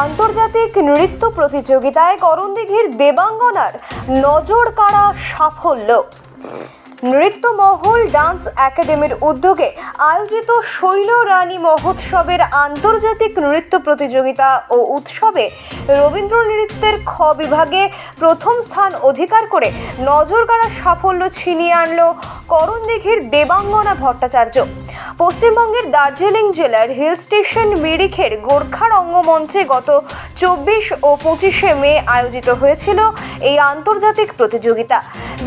আন্তর্জাতিক নৃত্য প্রতিযোগিতায় করণদিঘির দেবাঙ্গনার নজর কাড়া সাফল্য। নৃত্য মহল ডান্স একাডেমির উদ্যোগে আয়োজিত শৈল রানী মহোৎসবের আন্তর্জাতিক নৃত্য প্রতিযোগিতা ও উৎসবে রবীন্দ্র নৃত্যের খ বিভাগে প্রথম স্থান অধিকার করে নজর কাড়া সাফল্য ছিনিয়ে আনলো করণদিঘির দেবাঙ্গনা ভট্টাচার্য। পশ্চিমবঙ্গের দার্জিলিং জেলার হিল স্টেশন মিরিখের গোর্খা রঙ্গমঞ্চে গত চব্বিশ ও পঁচিশে মে আয়োজিত হয়েছিল এই আন্তর্জাতিক প্রতিযোগিতা।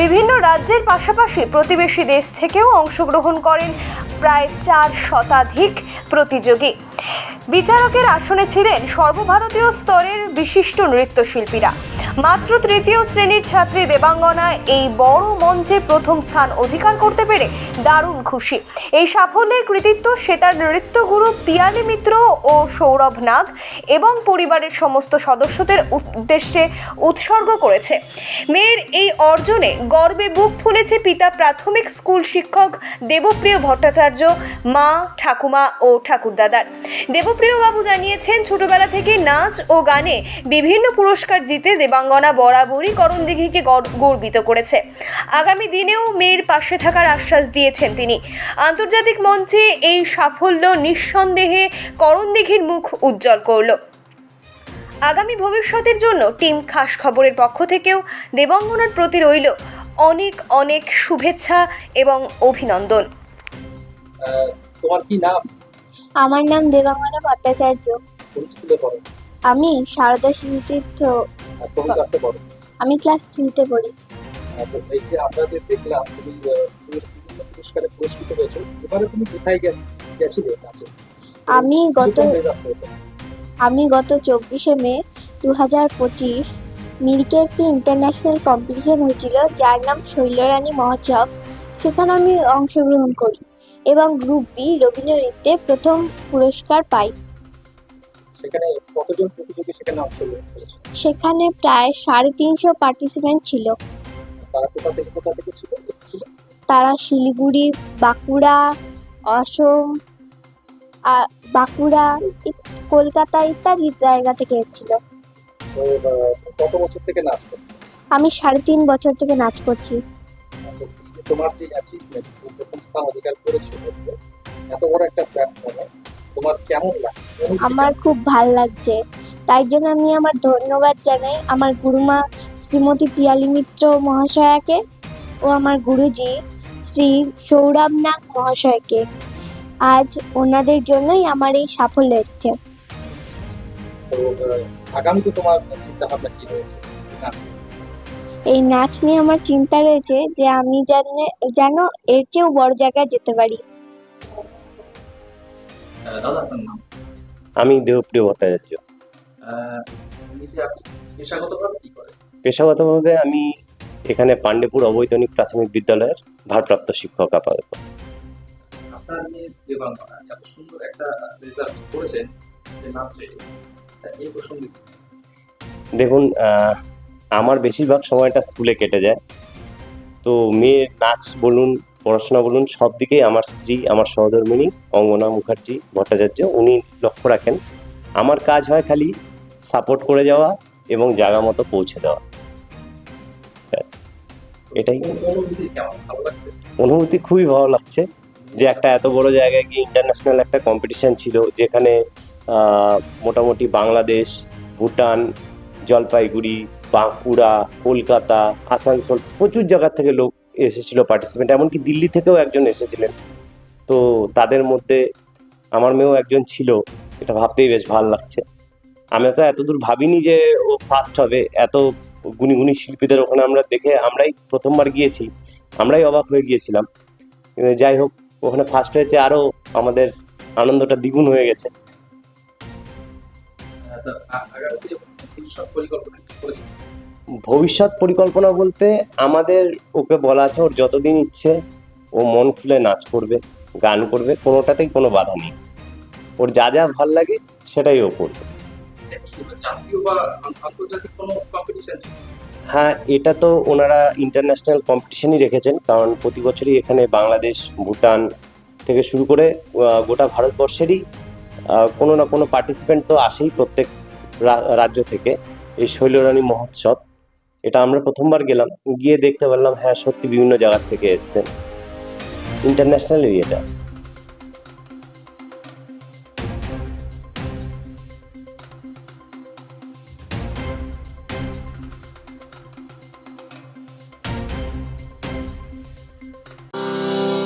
বিভিন্ন রাজ্যের পাশাপাশি প্রতিবেশী দেশ থেকেও অংশগ্রহণ করেন প্রায় চার শতাধিক প্রতিযোগী। বিচারকের আসনে ছিলেন সর্বভারতীয় স্তরের বিশিষ্ট নৃত্যশিল্পীরা। মাত্র তৃতীয় শ্রেণির ছাত্রী দেবাঙ্গনা এই বড় মঞ্চে প্রথম স্থান অধিকার করতে পেরে দারুণ খুশি। এই সাফল্যের কৃতিত্ব সে তার নৃত্যগুরু পিয়ালি মিত্র ও সৌরভ নাগ এবং পরিবারের সমস্ত সদস্যদের উদ্দেশ্যে উৎসর্গ করেছে। মেয়ের এই অর্জনে গর্বে বুক ফুলেছে পিতা প্রাথমিক স্কুল শিক্ষক দেবপ্রিয় ভট্টাচার্য, মা, ঠাকুমা ও ঠাকুরদাদার। দেবপ্রিয় বাবু জানিয়েছেন, ছোটবেলা থেকে নাচ ও গানে বিভিন্ন পুরস্কার জিতে দেবাঙ্গনা বরাবরই করণদিঘিকে গর- গর্বিত করেছে। আগামী দিনেও মেয়ের পাশে থাকার আশ্বাস দিয়েছেন তিনি। আন্তর্জাতিক মঞ্চে এই সাফল্য নিঃসন্দেহে করণদিঘির মুখ উজ্জ্বল করল। আগামী ভবিষ্যতের জন্য টিম খাস খবরের পক্ষ থেকেও দেবাঙ্গনার প্রতি রইল অনেক অনেক শুভেচ্ছা এবং অভিনন্দন। তোমার কি নাম? আমার নাম দেবাঙ্গনা ভট্টাচার্য। আমি সারদা শিশুতীর্থ আর কোন ক্লাসে পড়ো আমি ক্লাস থ্রিতে পড়ি। এই যে যে দেখলাম তুমি বিভিন্ন পুরস্কারে পুরস্কৃত হয়েছো। এবারে তুমি কোথায় গেছিলে নাচে আমি গত? আমি গত চব্বিশে মে দু হাজার পঁচিশ মিরিকে একটি ইন্টারন্যাশনাল কম্পিটিশন হয়েছিল যার নাম শৈলরানী মহোৎসব। সেখানে আমি অংশগ্রহণ করি এবং গ্রুপ বি রবীন্দ্র নৃত্যে প্রথম পুরস্কার পাই। সেখানে কতজন প্রতিযোগী সেখানে সেখানে প্রায় সাড়ে তিনশো পার্টিসিপেন্ট ছিল। তারা কোথা থেকে কোথা থেকে ছিল? এসেছিল? তারা শিলিগুড়ি বাঁকুড়া অসম বাঁকুড়া কলকাতা ইত্যাদি জায়গা থেকে এসেছিল। তো আহ, কত বছর থেকে নাচ করছ? আমি সাড়ে তিন বছর থেকে নাচ করছি। যে তোমার যে অ্যাচিভমেন্ট প্রথম স্থান অধিকার করেছ এত বড় একটা প্ল্যাটফর্মে তোমার কেমন লাগছে আমার খুব ভালো লাগছে। তাই জন্য আমি আমার ধন্যবাদ জানাই আমার গুরুমা শ্রীমতী পিয়ালি মিত্র মহাশয়াকে ও আমার গুরুজি শ্রী সৌরভ নাগ মহাশয়কে। আজ ওনাদের জন্যই আমার এই সাফল্য এসছে। আগামীতে তোমার চিন্তা ভাবনা কি রয়েছে? এই নাচ নিয়ে আমার চিন্তা রয়েছে যে আমি যেন যেন এর চেয়েও বড় জায়গায় যেতে পারি। দাদা আপনার নাম? আমি দেবপ্রিয় ভট্টাচার্য। পেশাগতভাবে কি করেন? পেশাগতভাবে আমি এখানে পাণ্ডেপুর অবৈতনিক প্রাথমিক বিদ্যালয়ের ভারপ্রাপ্ত শিক্ষক আপাতত। আপনার মেয়ে দেবাঙ্গনা এত সুন্দর একটা রেজাল্ট করেছেন যে নাচে এই প্রসঙ্গে দেখুন আমার বেশিরভাগ সময়টা স্কুলে কেটে যায়। তো মেয়ের নাচ বলুন পড়াশোনা বলুন, সব দিকেই আমার স্ত্রী, আমার সহধর্মিনী, অঙ্গনা মুখার্জি ভট্টাচার্য, উনি লক্ষ্য রাখেন। আমার কাজ হয় খালি সাপোর্ট করে যাওয়া এবং জায়গা মতো পৌঁছে দেওয়া। এটাই। অনুভূতি খুবই ভালো লাগছে যে একটা এত বড় জায়গায় গিয়ে ইন্টারন্যাশনাল একটা কম্পিটিশন ছিল যেখানে মোটামুটি বাংলাদেশ, ভুটান, জলপাইগুড়ি, বাঁকুড়া, কলকাতা, আসানসোল প্রচুর জায়গার থেকে লোক এসেছিল পার্টিসিপেন্ট এমনকি দিল্লি থেকেও একজন এসেছিলেন। তো তাদের মধ্যে আমার মেয়েও একজন ছিল, এটা ভাবতেই বেশ ভালো লাগছে। আমি তো এতদূর ভাবিনি যে ও ফার্স্ট হবে, এত গুণী শিল্পীদের ওখানে আমরা দেখে আমরাই প্রথমবার গিয়েছি, আমরাই অবাক হয়ে গিয়েছিলাম। যাই হোক, ওখানে ফার্স্ট হয়েছে, আরও আমাদের আনন্দটা দ্বিগুণ হয়ে গেছে। ভবিষ্যৎ পরিকল্পনা ভবিষ্যৎ পরিকল্পনা বলতে আমাদের ওকে বলা আছে, ওর যতদিন ইচ্ছে ও মন খুলে নাচ করবে, গান করবে, কোনোটাতেই কোনো বাধা নেই। ওর যা যা ভালো লাগে সেটাই ও করবে। হ্যাঁ এটা তো ওনারা ইন্টারন্যাশনাল কম্পিটিশনই রেখেছেন, কারণ প্রতি বছরই এখানে বাংলাদেশ, ভুটান থেকে শুরু করে গোটা ভারতবর্ষেরই কোনো না কোনো পার্টিসিপেন্ট তো আসেই প্রত্যেক রাজ্য থেকে। এই শৈলরানী মহোৎসব। এটা আমরা প্রথমবার গেলাম, গিয়ে দেখতে পারলাম হ্যাঁ সত্যি বিভিন্ন জায়গার থেকে এসছে। ইন্টারন্যাশনাল এরিয়াটা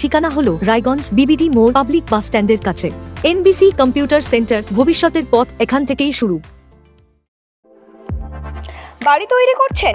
ঠিকানা হলো রায়গঞ্জ বিবিডি মোড় পাবলিক বাস স্ট্যান্ডের কাছে। এনবিসি কম্পিউটার সেন্টার ভবিষ্যতের পথ এখান থেকেই শুরু। বাড়ি তৈরি করছেন?